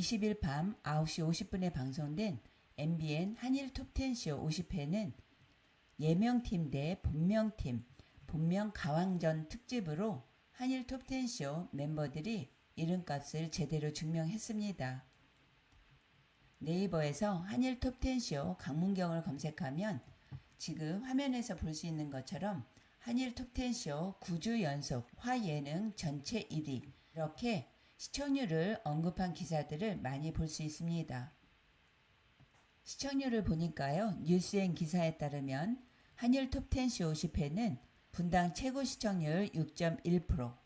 20일 밤 9시 50분에 방송된 MBN 한일 톱10쇼 50회는 예명팀 대 본명팀, 본명 가왕전 특집으로 한일 톱10쇼 멤버들이 이름값을 제대로 증명했습니다. 네이버에서 한일 톱10쇼 강문경을 검색하면 지금 화면에서 볼 수 있는 것처럼 한일 톱10쇼 9주 연속 화예능 전체 1위 이렇게 시청률을 언급한 기사들을 많이 볼 수 있습니다. 시청률을 보니까요. 뉴스엔 기사에 따르면 한일 톱10쇼 50회는 분당 최고 시청률 6.1%,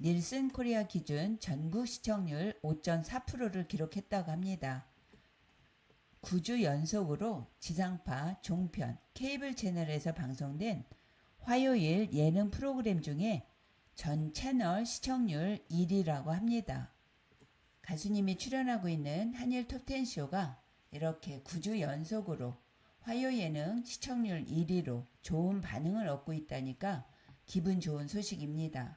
닐슨 코리아 기준 전국 시청률 5.4%를 기록했다고 합니다. 9주 연속으로 지상파, 종편, 케이블 채널에서 방송된 화요일 예능 프로그램 중에 전 채널 시청률 1위라고 합니다. 가수님이 출연하고 있는 한일 톱10쇼가 이렇게 9주 연속으로 화요 예능 시청률 1위로 좋은 반응을 얻고 있다니까 기분 좋은 소식입니다.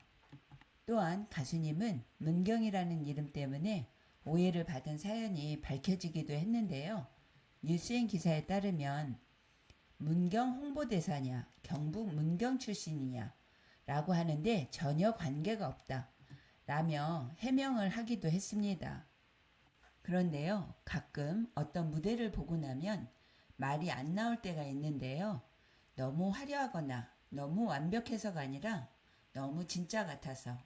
또한 가수님은 문경이라는 이름 때문에 오해를 받은 사연이 밝혀지기도 했는데요. 뉴스엔 기사에 따르면 문경 홍보대사냐, 경북 문경 출신이냐 라고 하는데 전혀 관계가 없다. 라며 해명을 하기도 했습니다. 그런데요, 가끔 어떤 무대를 보고 나면 말이 안 나올 때가 있는데요. 너무 화려하거나 너무 완벽해서가 아니라 너무 진짜 같아서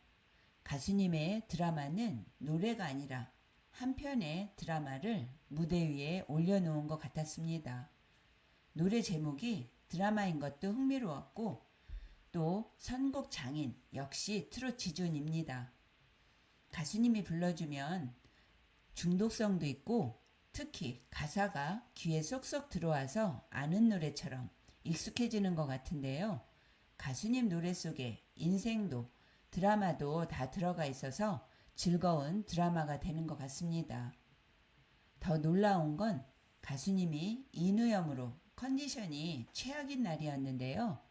가수님의 드라마는 노래가 아니라 한 편의 드라마를 무대 위에 올려놓은 것 같았습니다. 노래 제목이 드라마인 것도 흥미로웠고 또 선곡 장인 역시 트롯 지존입니다. 가수님이 불러주면 중독성도 있고 특히 가사가 귀에 쏙쏙 들어와서 아는 노래처럼 익숙해지는 것 같은데요. 가수님 노래 속에 인생도 드라마도 다 들어가 있어서 즐거운 드라마가 되는 것 같습니다. 더 놀라운 건 가수님이 인후염으로 컨디션이 최악인 날이었는데요.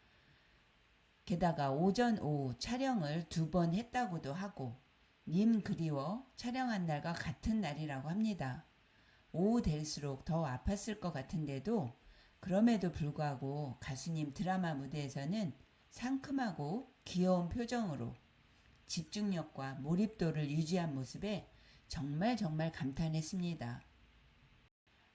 게다가 오전 오후 촬영을 두 번 했다고도 하고 님 그리워 촬영한 날과 같은 날이라고 합니다. 오후 될수록 더 아팠을 것 같은데도 그럼에도 불구하고 가수님 드라마 무대에서는 상큼하고 귀여운 표정으로 집중력과 몰입도를 유지한 모습에 정말 정말 감탄했습니다.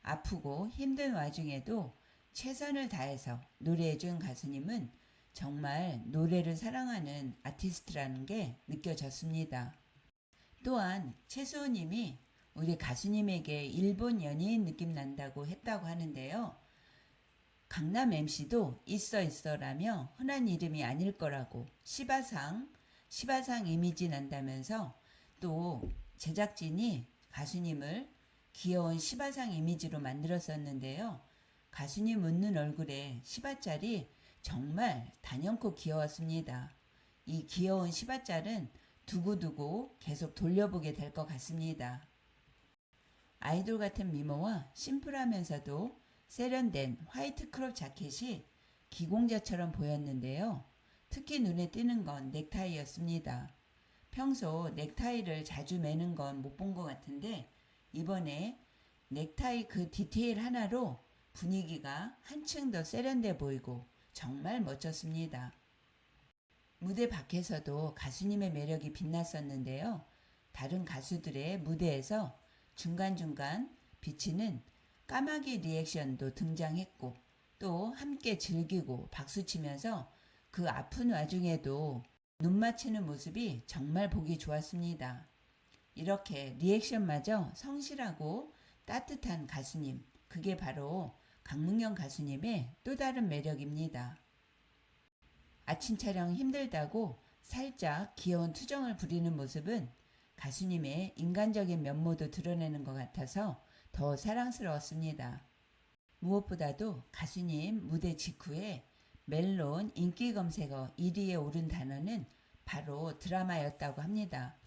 아프고 힘든 와중에도 최선을 다해서 노래해준 가수님은 정말 노래를 사랑하는 아티스트라는 게 느껴졌습니다. 또한 최수호님이 우리 가수님에게 일본 연예인 느낌 난다고 했다고 하는데요. 강남 MC도 있어 있어라며 흔한 이름이 아닐 거라고 시바상, 시바상 이미지 난다면서 또 제작진이 가수님을 귀여운 시바상 이미지로 만들었었는데요. 가수님 웃는 얼굴에 시바짤이 정말 단연코 귀여웠습니다. 이 귀여운 시바짤은 두고두고 계속 돌려보게 될 것 같습니다. 아이돌 같은 미모와 심플하면서도 세련된 화이트 크롭 자켓이 기공자처럼 보였는데요. 특히 눈에 띄는 건 넥타이였습니다. 평소 넥타이를 자주 매는 건 못 본 것 같은데 이번에 넥타이 그 디테일 하나로 분위기가 한층 더 세련돼 보이고 정말 멋졌습니다. 무대 밖에서도 가수님의 매력이 빛났었는데요. 다른 가수들의 무대에서 중간중간 비치는 까마귀 리액션도 등장했고 또 함께 즐기고 박수치면서 그 아픈 와중에도 눈 맞추는 모습이 정말 보기 좋았습니다. 이렇게 리액션마저 성실하고 따뜻한 가수님, 그게 바로 강문경 가수님의 또 다른 매력입니다. 아침 촬영 힘들다고 살짝 귀여운 투정을 부리는 모습은 가수님의 인간적인 면모도 드러내는 것 같아서 더 사랑스러웠습니다. 무엇보다도 가수님 무대 직후에 멜론 인기 검색어 1위에 오른 단어는 바로 드라마였다고 합니다.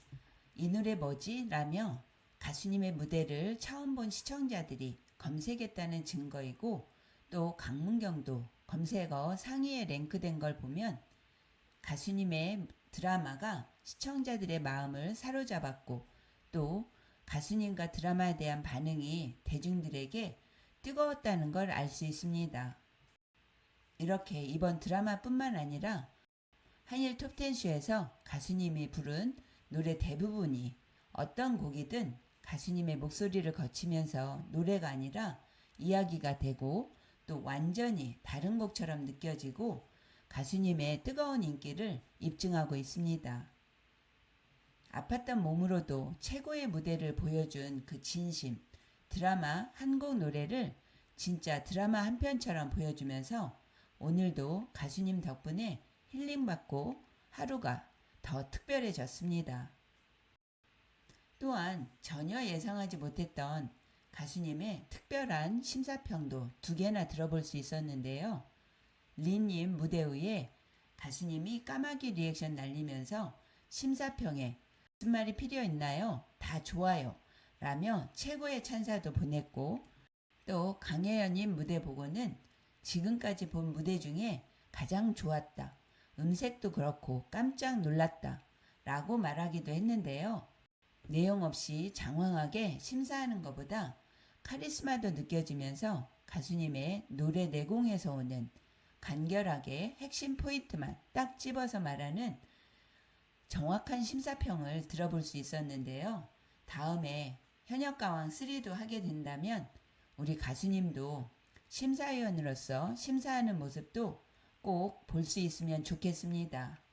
이 노래 뭐지? 라며 가수님의 무대를 처음 본 시청자들이 검색했다는 증거이고 또 강문경도 검색어 상위에 랭크된 걸 보면 가수님의 드라마가 시청자들의 마음을 사로잡았고 또 가수님과 드라마에 대한 반응이 대중들에게 뜨거웠다는 걸 알 수 있습니다. 이렇게 이번 드라마뿐만 아니라 한일 톱텐쇼에서 가수님이 부른 노래 대부분이 어떤 곡이든 가수님의 목소리를 거치면서 노래가 아니라 이야기가 되고 또 완전히 다른 곡처럼 느껴지고 가수님의 뜨거운 인기를 입증하고 있습니다. 아팠던 몸으로도 최고의 무대를 보여준 그 진심, 드라마 한 곡 노래를 진짜 드라마 한 편처럼 보여주면서 오늘도 가수님 덕분에 힐링받고 하루가 더 특별해졌습니다. 또한 전혀 예상하지 못했던 가수님의 특별한 심사평도 두 개나 들어볼 수 있었는데요. 리님 무대 위에 가수님이 까마귀 리액션 날리면서 심사평에 무슨 말이 필요 있나요? 다 좋아요. 라며 최고의 찬사도 보냈고 또 강혜연님 무대 보고는 지금까지 본 무대 중에 가장 좋았다. 음색도 그렇고 깜짝 놀랐다. 라고 말하기도 했는데요. 내용 없이 장황하게 심사하는 것보다 카리스마도 느껴지면서 가수님의 노래 내공에서 오는 간결하게 핵심 포인트만 딱 집어서 말하는 정확한 심사평을 들어볼 수 있었는데요. 다음에 현역가왕 3도 하게 된다면 우리 가수님도 심사위원으로서 심사하는 모습도 꼭 볼 수 있으면 좋겠습니다.